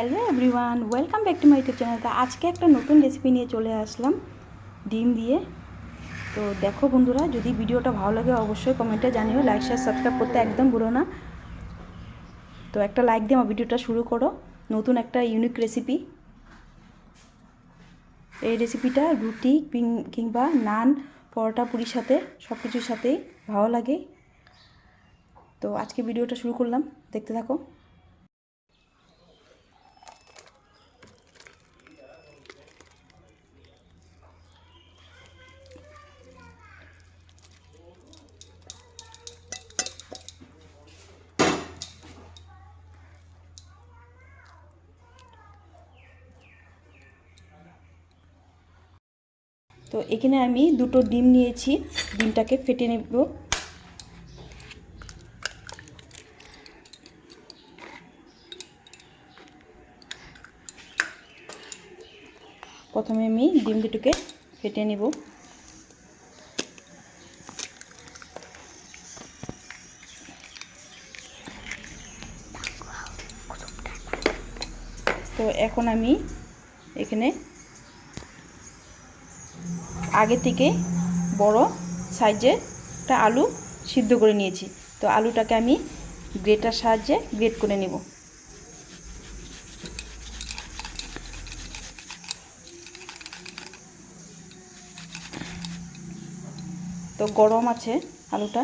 Hello everyone, welcome back to my YouTube channel. তো আজকে একটা নতুন রেসিপি নিয়ে চলে আসলাম, ডিম দিয়ে। তো দেখো বন্ধুরা, যদি ভিডিওটা ভালো লাগে অবশ্যই কমেন্টে জানিও লাইক শেয়ার সাবস্ক্রাইব করতে একদম ভুলো না। তো একটা লাইক দিয়ে আমার ভিডিওটা শুরু করো। নতুন একটা ইউনিক রেসিপি এই রেসিপিটা রুটি কিংবা নান, পরোটা, পুরির সাথে সব কিছুর সাথেই ভালো লাগে। তো আজকে ভিডিওটা শুরু করলাম, দেখতে থাকো। তো এখানে আমি দুটো ডিম নিয়েছি, ডিমটাকে ফেটে নেব। প্রথমে আমি ডিম দুটোকে ফেটে নেব। তো এখন আমি এখানে আগে থেকে বড় সাইজের একটা আলু সিদ্ধ করে নিয়েছি। তো আলুটাকে আমি গ্রেটার সাহায্যে গ্রেট করে নেব। তো গরম আছে আলুটা।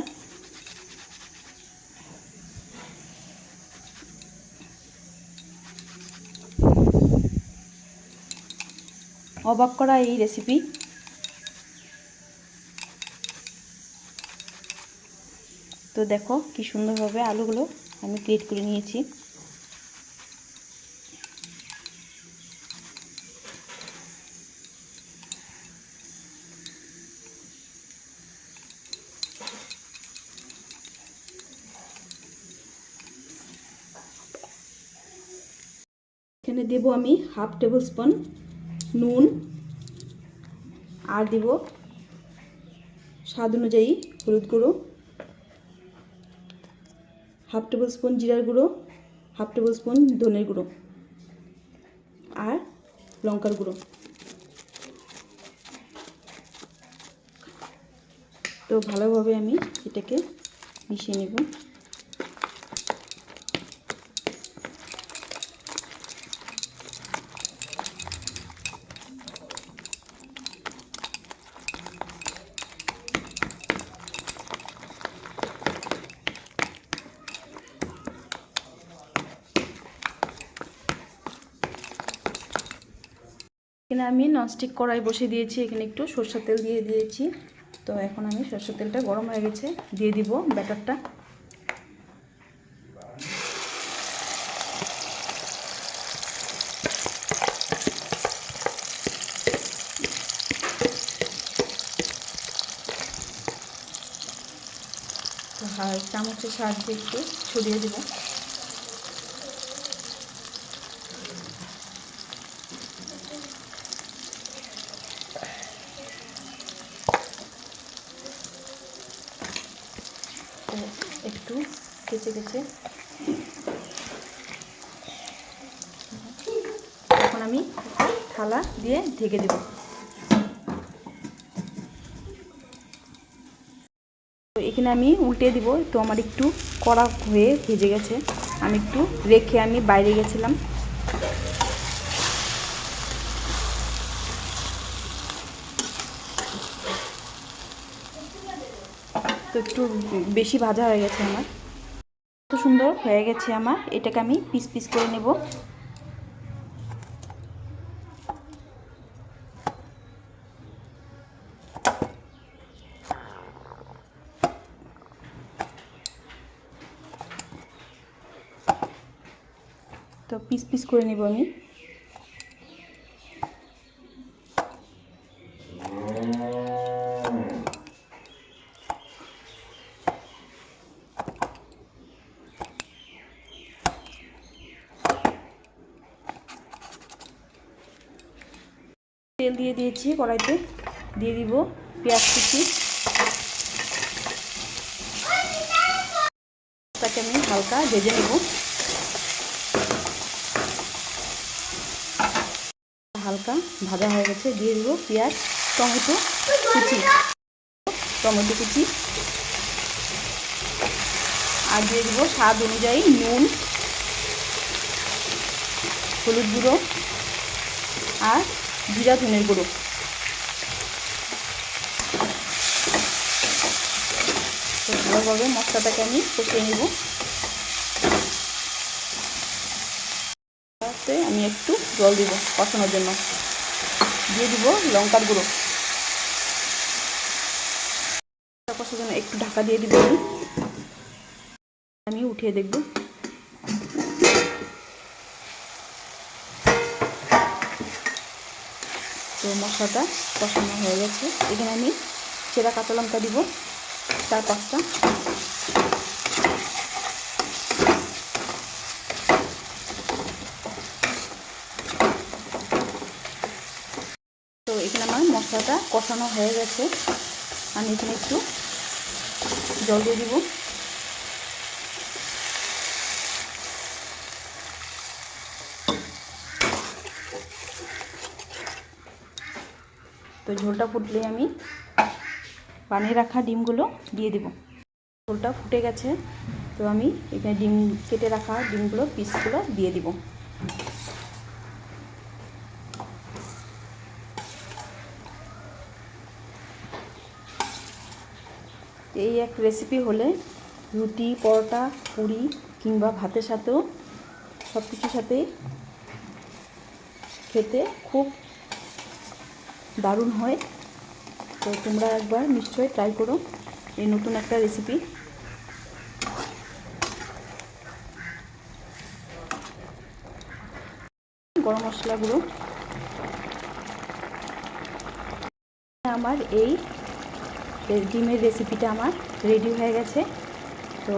অবাক করা এই রেসিপি তো দেখো কি সুন্দরভাবে আলুগুলো আমি গ্রেট করে নিয়েছি। এখানে দেব আমি হাফ টেবিল স্পুন নুন, আর দেব স্বাদ অনুযায়ী হলুদ গুঁড়ো। হাফ টেবিল স্পুন জিরার গুঁড়ো, হাফ টেবিল স্পুন ধনের গুঁড়ো আর লঙ্কার গুঁড়ো। তো ভালোভাবে আমি এটাকে মিশিয়ে নেব। এখানে আমি ননস্টিক কড়াই বসিয়ে দিয়েছি, এখানে একটু সরষের তেল দিয়ে দিয়েছি। তো এখন আমি সরষের তেলটা গরম হয়ে গেছে, দিয়ে দিব ব্যাটারটা। হা- চামচের সাহায্যে একটু ছড়িয়ে দেবো তো একটু কেচে কেচে এখন আমি থালা দিয়ে ঢেকে দেব। তো এখানে আমি উল্টে দিব, তো আমার একটু কড়া হয়ে ভেজে গেছে। আমি একটু রেখে আমি বাইরে গেছিলাম। তো একটু বেশি ভাজা হয়ে গেছে আমার। এত সুন্দর হয়ে গেছে আমার। এটাকে আমি পিস পিস করে নেব। তো পিস পিস করে নেব আমি। তেল দিয়ে দিয়েছি, কড়াইতে দিয়ে দিব পেঁয়াজ কুচি। তাকে আমি হালকা ভেজে নেব। হালকা ভাজা হয়ে গেছে, দিয়ে দেবো পেঁয়াজ, টমেটো কুচি। টমেটো কুচি। আর দিয়ে দেবো স্বাদ অনুযায়ী নুন, হলুদ গুঁড়ো আর জিরা ধনের গুঁড়ো। ভালোভাবে মশলাটাকে আমি কষিয়ে নেব। আমি একটু জল দিব কষানোর জন্য। দিয়ে দিব লঙ্কার গুঁড়ো। কষার জন্য একটু ঢাকা দিয়ে দিব আমি উঠিয়ে দেখব। তো মশলাটা কষানো হয়ে গেছে। এখানে আমি চেরা কাঁচা লঙ্কা দিব, চার, পাঁচটা। তো এখানে আমার মশলাটা কষানো হয়ে গেছে। আমি এখানে একটু জল দিয়ে দিব। তো ঝোলটা ফুটলে আমি বানিয়ে রাখা ডিমগুলো দিয়ে দিব। ঝোলটা ফুটে গেছে, তো আমি এখানে ডিম কেটে রাখা ডিমগুলো, পিসগুলো দিয়ে দিব। এই এক রেসিপি হলে রুটি, পরোটা, পুরি কিংবা ভাতের সাথেও সব কিছুর সাথেই খেতে খুব দারুণ হয়। তো তোমরা একবার নিশ্চয়ই ট্রাই করো এই নতুন একটা রেসিপি গরম মশলা গুঁড়ো আমার এই ডিমের রেসিপিটা আমার রেডি হয়ে গেছে। তো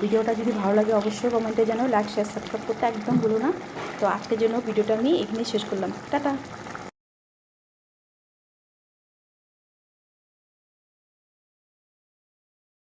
ভিডিওটা যদি ভালো লাগে অবশ্যই কমেন্টে জানাও লাইক শেয়ার সাবস্ক্রাইব করতে একদম ভুলো না। তো আজকের জন্য ভিডিওটা আমি এখানেই শেষ করলাম। টাটা!